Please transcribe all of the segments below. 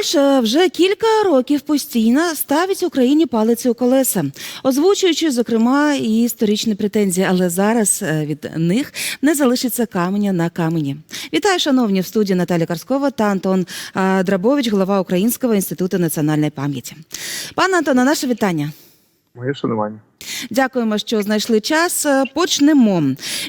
Польща вже кілька років постійно ставить Україні палиці у колеса, озвучуючи, зокрема, і історичні претензії, але зараз е, від них не залишиться каменя на камені. Вітаю, шановні в студії Наталя Карскова та Антон е, Драбович, голова Українського інституту національної пам'яті. Пане Антоне, наше вітання. Моє шанування. Дякуємо, що знайшли час. Е, Почнемо.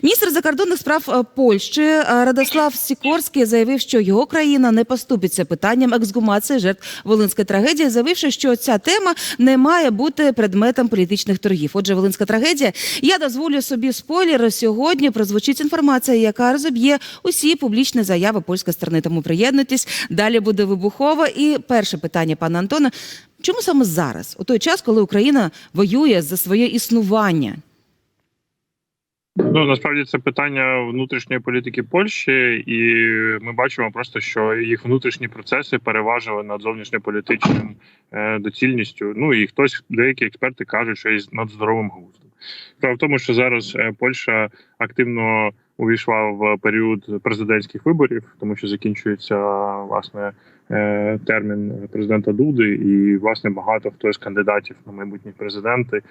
Міністр закордонних справ е, Польщі е, Радослав Сікорський заявив, що його країна не поступиться питанням ексгумації жертв Волинської трагедії, заявивши, що ця тема не має бути предметом політичних торгів. Отже, Волинська трагедія. Я дозволю собі спойлер. Сьогодні прозвучить інформація, яка розоб'є усі публічні заяви польської сторони. Тому приєднуйтесь. Далі буде вибухово. І перше питання, пане Антоне. Чому саме зараз, у той час, коли Україна воює за своє існування? Ну насправді це питання внутрішньої політики Польщі, і ми бачимо просто, що їх внутрішні процеси переважили над зовнішньополітичним е, доцільністю. Ну і хтось, деякі експерти кажуть, що і над здоровим глуздом. Справа в тому, що зараз е, Польща активно увійшла в період президентських виборів, тому що закінчується власне термін президента Дуди, і власне багато хто з кандидатів на майбутні президенти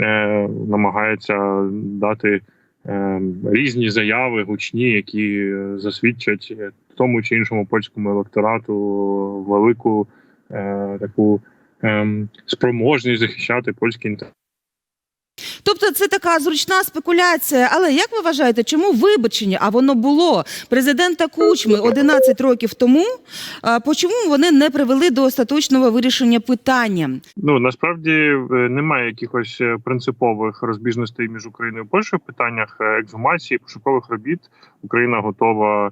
е, намагається дати е, різні заяви гучні, які е, засвідчать е, тому чи іншому польському електорату велику е, таку е, спроможність захищати польський інтерес. Тобто це така зручна спекуляція. Але як ви вважаєте, чому вибачення, а воно було президента Кучми 11 років тому? Почому вони не привели до остаточного вирішення питання? Ну насправді е, немає якихось е, принципових розбіжностей між Україною і Польщею в питаннях е, ексгумації, пошукових робіт. Україна готова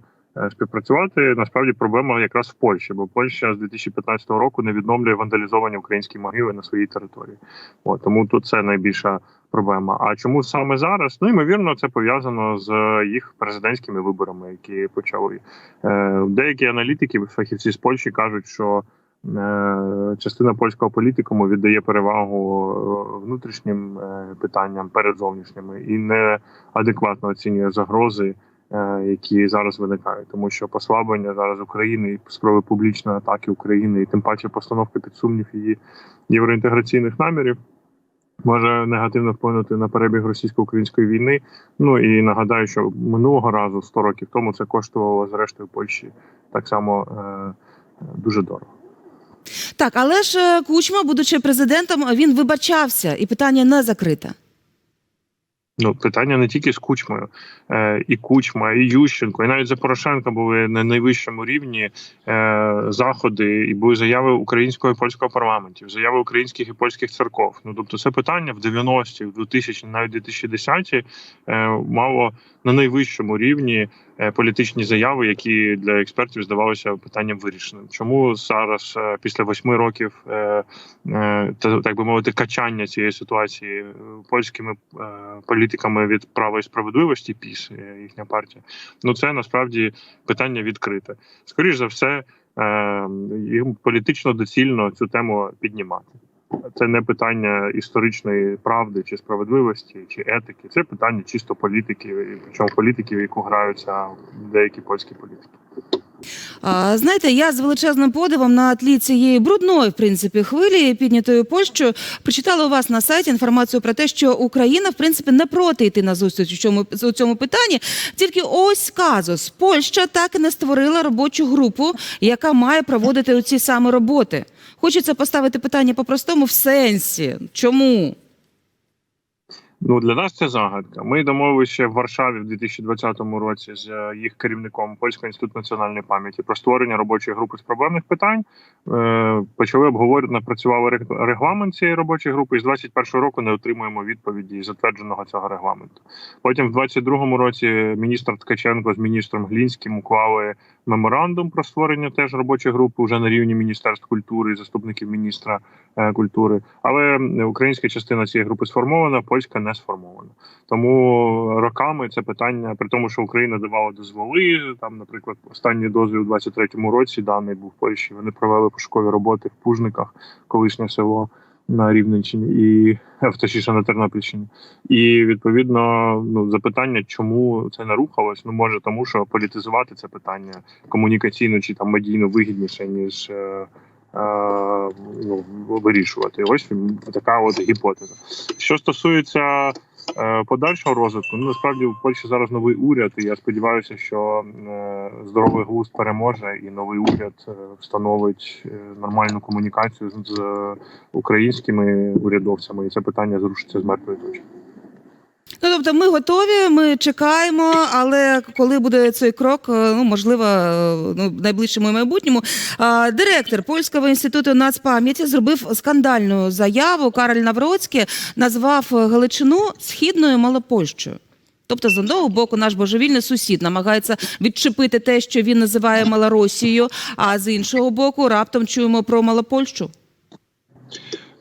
співпрацювати. Насправді проблема якраз в Польщі, бо Польща з 2015 року не відновлює вандалізовані українські могили на своїй території. От, тому тут це найбільша проблема. А чому саме зараз? Ну ймовірно, це пов'язано з їх президентськими виборами, які почали. Е, деякі аналітики, фахівці з Польщі кажуть, що е, частина польського політикуму віддає перевагу е, внутрішнім е, питанням перед зовнішніми і не адекватно оцінює загрози, е, які зараз виникають, тому що послаблення зараз України і спроби публічної атаки України, і тим паче постановка під сумнів її євроінтеграційних намірів. Може негативно вплинути на перебіг російсько-української війни. Ну і нагадаю, що минулого разу, 100 років тому, це коштувало зрештою Польщі так само е, дуже дорого. Так, але ж е, Кучма, будучи президентом, він вибачався, і питання не закрите. Ну, питання не тільки з Кучмою, е, і Кучма, і Ющенко, і навіть за Порошенка були на найвищому рівні е, заходи, і були заяви українського і польського парламентів, заяви українських і польських церков. Ну тобто, це питання в 90-ті, в 2000 навіть 2010-ті е, мало на найвищому рівні політичні заяви, які для експертів здавалися питанням вирішеним. Чому зараз, е, після восьми років, е, е, та так би мовити, качання цієї ситуації е, польськими е, політиками від права і справедливості, піс е, їхня партія, ну це насправді питання відкрите. Скоріше за все, е, їм політично доцільно цю тему піднімати. Це не питання історичної правди чи справедливості, чи етики. Це питання чисто політики, причому політиків, яку граються деякі польські політики. Знаєте, я з величезним подивом на тлі цієї брудної, в принципі, хвилі, піднятої Польщею, прочитала у вас на сайті інформацію про те, що Україна, в принципі, не проти йти на зустріч у цьому, у цьому питанні. Тільки ось казус. Польща так і не створила робочу групу, яка має проводити оці саме роботи. Хочеться поставити питання по-простому в сенсі. Чому? Ну для нас це загадка. Ми домовилися ще в Варшаві в 2020 році з е, їх керівником Польського інституту національної пам'яті про створення робочої групи з проблемних питань. Е, Почали обговорювати, напрацювали рег- регламент цієї робочої групи. І з 2021 року не отримуємо відповіді затвердженого цього регламенту. Потім в 2022 році міністр Ткаченко з міністром Глінським уклали меморандум про створення теж робочої групи вже на рівні міністерств культури і заступників міністра е, культури. Але українська частина цієї групи сформована, польська не сформована. Тому роками це питання, при тому, що Україна давала дозволи. Там, наприклад, останній дозвіл у 23-му році даний був в Польщі. Вони провели пошукові роботи в Пужниках, колишнє село на Рівненщині і е, точніше на Тернопільщині. І відповідно, ну запитання, чому це не рухалось? Ну може тому, що політизувати це питання комунікаційно чи там медійно вигідніше ніж. Е, ну, вирішувати. Ось така от гіпотеза. Що стосується е, подальшого розвитку, ну насправді в Польщі зараз новий уряд, і я сподіваюся, що е, здоровий глузд переможе, і новий уряд встановить нормальну комунікацію з українськими урядовцями, і це питання зрушиться з мертвої точки. Ну, тобто ми готові, ми чекаємо, але коли буде цей крок, е, ну можливо, е, ну, в найближчому майбутньому. А, Директор Польського інституту нацпам'яті зробив скандальну заяву. Кароль Навроцький назвав Галичину східною Малопольщею. Тобто, з одного боку, наш божевільний сусід намагається відчепити те, що він називає Малоросією, а з іншого боку, раптом чуємо про Малопольщу.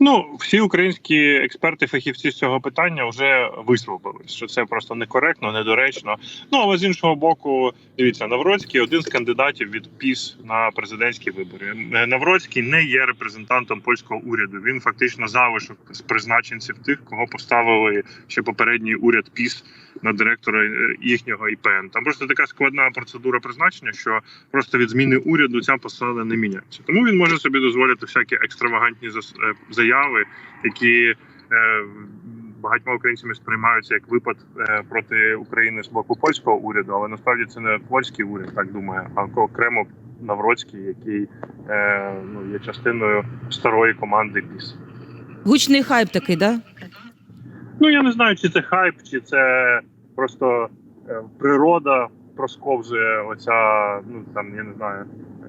Ну, всі українські експерти, фахівці з цього питання вже висловились, що це просто некоректно, недоречно. Ну але з іншого боку, дивіться, Навроцький один з кандидатів від ПІС на президентські вибори. Навроцький не є репрезентантом польського уряду. Він фактично залишок з призначенців тих, кого поставили ще попередній уряд ПІС на директора е, їхнього ІПН. Там просто така складна процедура призначення, що просто від зміни уряду ця посада не міняється. Тому він може собі дозволити всякі екстравагантні е, заяви, які е, багатьма українцями сприймаються як випад е, проти України з боку польського уряду, але насправді це не польський уряд, так думає, а окремо Навроцький, який е, ну, є частиною старої команди ПІС. Гучний хайп такий, да? Ну я не знаю, чи це хайп, чи це просто природа просковжує оця, ну там я не знаю,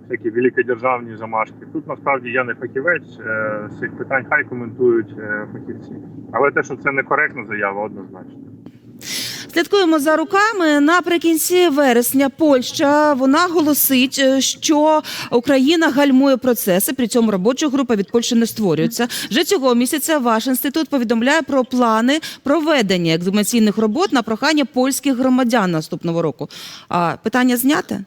всякі великодержавні замашки. Тут насправді я не фахівець е, з цих питань, хай коментують е, фахівці. Але те, що це некоректна заява, однозначно. Слідкуємо за руками. Наприкінці вересня Польща вона голосить, е, що Україна гальмує процеси. При цьому робоча група від Польщі не створюється. Вже цього місяця ваш інститут повідомляє про плани проведення екзаменаційних робот на прохання польських громадян наступного року. А питання зняте?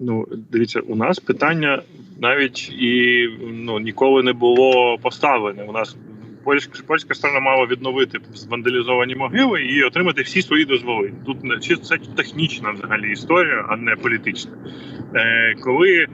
Ну, дивіться, у нас питання навіть і ну ніколи не було поставлене. У нас польська польська сторона мала відновити вандалізовані могили і отримати всі свої дозволи. Тут це технічна взагалі історія, а не політична. Е, коли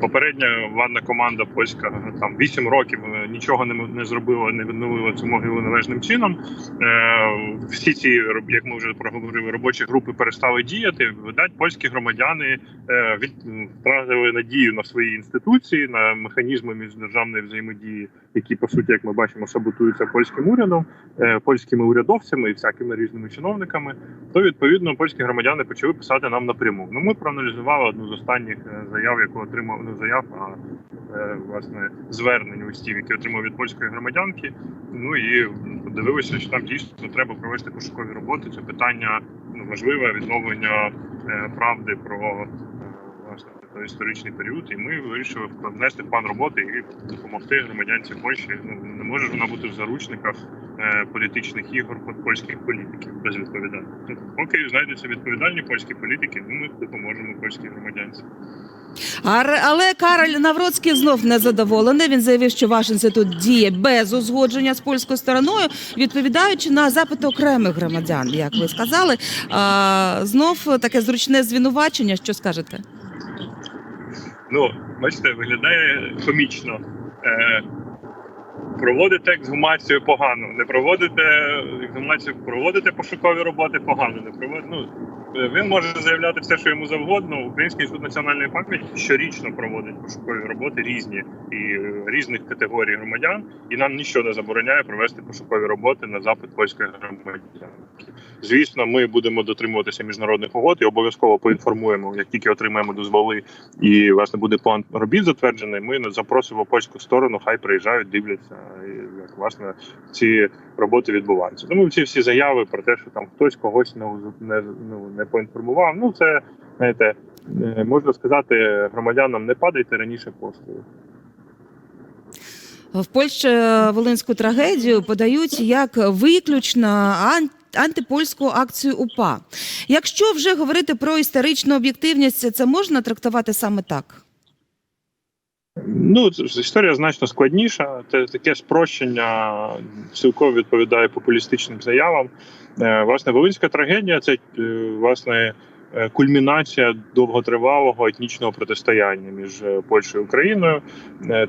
попередня владна команда польська там 8 років е, нічого не, не зробила, не відновила цю могилу належним чином. Е, всі ці як ми вже проговорили, робочі групи перестали діяти. Видать, польські громадяни е, від втратили надію на свої інституції, на механізми міждержавної взаємодії, які по суті, як ми бачимо, саботуються польським урядом, е, польськими урядовцями і всякими різними чиновниками. То відповідно польські громадяни почали писати нам напряму. Ну ми проаналізували одну з останніх е, заяв, яку отримав не заяв, а е, власне звернень листів, які отримав від польської громадянки. Ну і подивилися, що там дійсно треба провести пошукові роботи. Це питання ну, важливе відновлення е, правди про е, власне той історичний період. І ми вирішили внести план роботи і допомогти громадянці Польщі. Ну не може вона бути в заручниках політичних ігор польських політиків безвідповідально. Ну, Поки знайдуться відповідальні польські політики, ну ми допоможемо польській громадянці. Але Кароль Навроцький знов не задоволений. Він заявив, що ваш інститут діє без узгодження з польською стороною, відповідаючи на запити окремих громадян, як ви сказали. А, знов таке зручне звинувачення. Що скажете? Ну, бачите, виглядає комічно. Е, проводите ексгумацію погано, не проводите ексгумацію, проводите пошукові роботи погано, не проводите. Ну, він може заявляти все, що йому завгодно. Український інститут національної пам'яті щорічно проводить пошукові роботи різні і е, різних категорій громадян, і нам нічого не забороняє провести пошукові роботи на запит польських громадян. Звісно, ми будемо дотримуватися міжнародних угод і обов'язково поінформуємо, як тільки отримаємо дозволи і власне буде план робіт затверджений. Ми запросимо польську сторону, хай приїжджають, дивляться, як власне ці роботи відбуваються. Тому ці всі заяви про те, що там хтось когось не уз- не, ну, не поінформував. Ну це знаєте, е, можна сказати громадянам, не падайте раніше постою. В Польщі волинську трагедію подають як виключно ан- антипольську акцію УПА. Якщо вже говорити про історичну об'єктивність, це можна трактувати саме так. Ну, історія значно складніша. Це таке спрощення цілком відповідає популістичним заявам. Е, Власне, Волинська трагедія це е, власне е, кульмінація довготривалого етнічного протистояння між Польщею і Україною,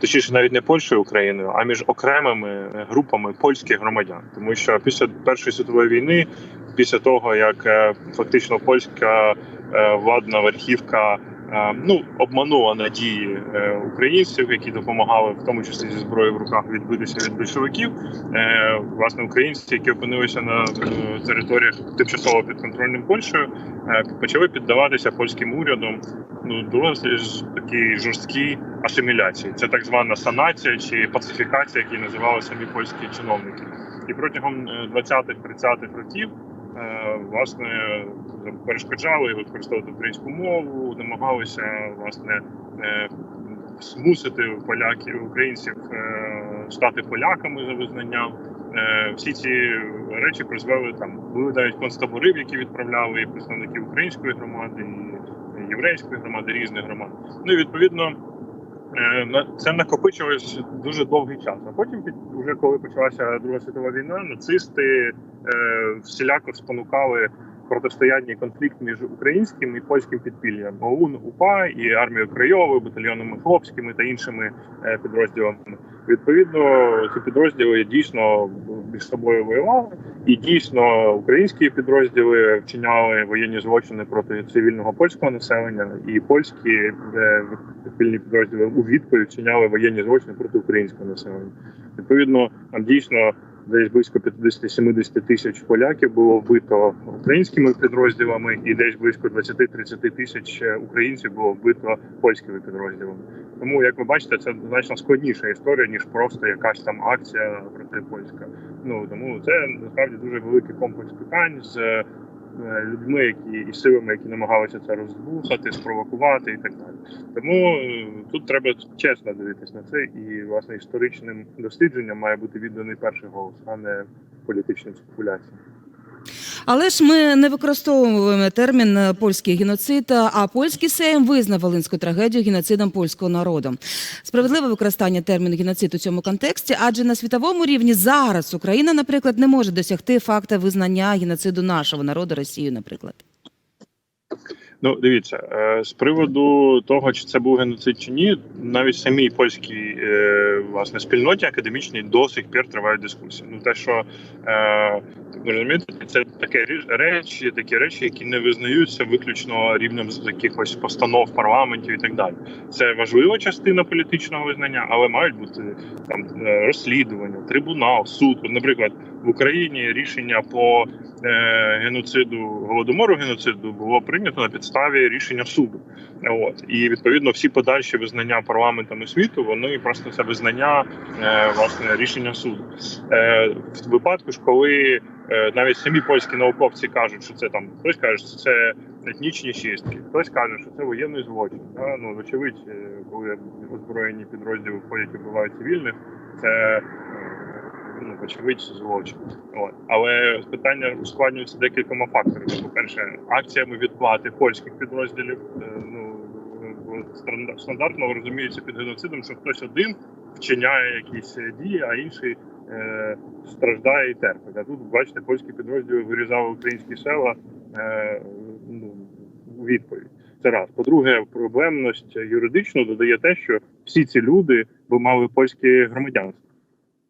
точніше, навіть не Польщею і Україною, а між окремими групами польських громадян, тому що після Першої світової війни, після того як фактично польська владна верхівка. Ну, обманула надії е, українців, які допомагали, в тому числі зі зброєю в руках, відбитися від большевиків. Е, Власне, українці, які опинилися на е, територіях тимчасово підконтрольним Польщею, почали піддаватися польським урядом ну досить ж такій жорсткій асиміляції. Це так звана санація чи пацифікація, які називали самі польські чиновники. І протягом е, 20-30-х років власне перешкоджали використовувати українську мову, намагалися власне е, змусити поляків українців е, стати поляками за визнанням. Е, Всі ці речі призвели там були навіть концтабори, які відправляли і представників української громади, і єврейської громади, різних громад. Ну і відповідно е, це накопичилось дуже довгий час. А потім, уже коли почалася Друга світова війна, нацисти е, всіляко спонукали протистояння і конфлікт між українським і польським підпіллям ОУН, УПА і армією Крайовою, батальйонами хлопськими та іншими е, підрозділами. Відповідно, ці підрозділи дійсно між собою воювали, і дійсно українські підрозділи вчиняли воєнні злочини проти цивільного польського населення, і польські підпільні підрозділи у відповідь вчиняли воєнні злочини проти українського населення. Відповідно, там дійсно десь близько 50-70 тисяч поляків було вбито українськими підрозділами, і десь близько 20-30 тисяч е, українців було вбито польськими підрозділами. Тому, як ви бачите, це значно складніша історія ніж просто якась там акція проти польська. Ну тому це насправді дуже великий комплекс питань з е, людьми, які і силами, які намагалися це роздмухати, спровокувати і так далі. Тому е, тут треба чесно дивитись на це, і власне історичним дослідженням має бути відданий перший голос, а не політичним спекуляціям. Але ж ми не використовуємо термін е, польський геноцид, а польський сейм визнав волинську трагедію геноцидом польського народу. Справедливе використання терміну геноцид у цьому контексті, адже на світовому рівні зараз Україна, наприклад, не може досягти факта визнання геноциду нашого народу Росією, наприклад. Ну, дивіться, е, з приводу того, чи це був геноцид чи ні, навіть самій польській е, власне спільноті академічній до сих пір тривають дискусії. Ну те, що е, розумієте, це таке речі, такі речі, які не визнаються виключно рівнем з якихось постанов парламентів і так далі. Це важлива частина політичного визнання, але мають бути там розслідування, трибунал, суд. Наприклад, в Україні рішення по геноциду голодомору геноциду було прийнято на підставі рішення суду. От і відповідно всі подальші визнання парламентами світу вони просто це визнання е, власне рішення суду. Е, в випадку ж, коли е, навіть самі польські науковці кажуть, що це там хтось каже, що це етнічні чистки, хтось каже, що це воєнний злочин. Да? Ну вочевидь, е, коли озброєні підрозділи входять і вбивають цивільних, це е, ну, вочевидь злочин. От. Але питання ускладнюється декількома факторами. По-перше, акціями відплати польських підрозділів. е, Ну стандартно розуміється під геноцидом, що хтось один вчиняє якісь е, дії, а інший е, страждає і терпить. А тут, бачите, польські підрозділи вирізали українські села е, ну, відповідь. Це раз. По-друге, проблемність юридично додає те, що всі ці люди би мали польське громадянство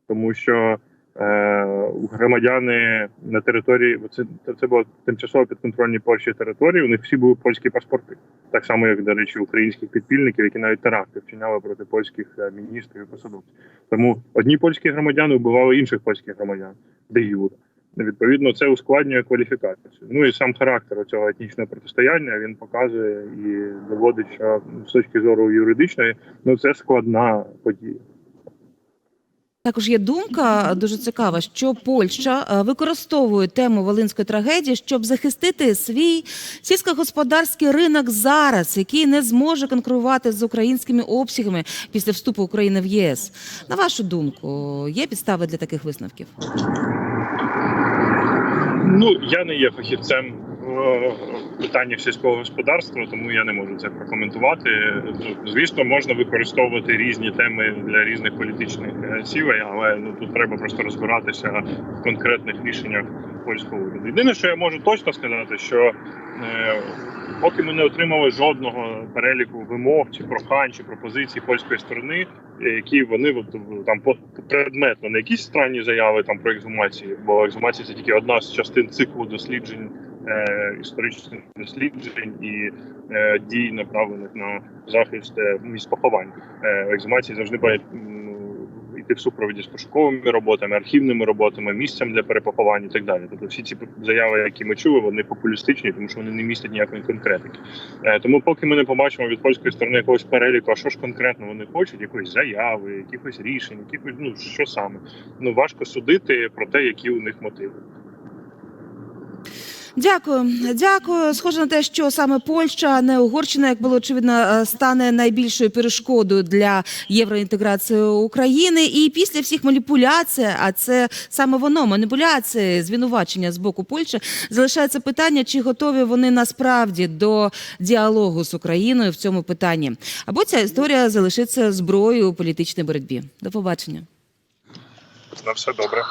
тому що е, громадяни на території це, це було тимчасово підконтрольні Польщі території. У них всі були польські паспорти, так само як до речі, українських підпільників, які навіть теракти вчиняли проти польських е, міністрів і посадовців. Тому одні польські громадяни вбивали інших польських громадян, де юра. Відповідно, це ускладнює кваліфікацію. Ну і сам характер цього етнічного протистояння він показує і доводить, що з точки зору юридичної, ну це складна подія. Також є думка дуже цікава, що Польща е, використовує тему волинської трагедії, щоб захистити свій сільськогосподарський ринок зараз, який не зможе конкурувати з українськими обсягами після вступу України в ЄС. На вашу думку, є підстави для таких висновків? Ну я не є фахівцем в питаннях сільського господарства, тому я не можу це прокоментувати. Ну, звісно, можна використовувати різні теми для різних політичних е, цілей, але ну тут треба просто розбиратися в конкретних рішеннях польського уряду. Єдине, що я можу точно сказати, що е, Поки ми не отримали жодного переліку вимог чи прохань чи пропозицій польської сторони, е, які вони от, там предметно не якісь странні заяви там про ексгумації, бо ексгумація це тільки одна з частин циклу досліджень, е, історичних досліджень і е, дій, направлених на захист е, місць поховань. Е, ексгумації завжди мають йти в супроводі з пошуковими роботами, архівними роботами, місцем для перепоховань і так далі. Тобто всі ці заяви, які ми чули, вони популістичні, тому що вони не містять ніякої конкретики. Е, Тому, поки ми не побачимо від польської сторони якогось переліку, а що ж конкретно вони хочуть, якоїсь заяви, якихось рішень, якихось ну що саме. Ну важко судити про те, які у них мотиви. Дякую, дякую. Схоже на те, що саме Польща, а не Угорщина, як було очевидно, е, стане найбільшою перешкодою для євроінтеграції України. І після всіх маніпуляцій, а це саме воно маніпуляції, звинувачення з боку Польщі, залишається питання, чи готові вони насправді до діалогу з Україною в цьому питанні, або ця історія залишиться зброєю у політичній боротьбі. До побачення. На все добре.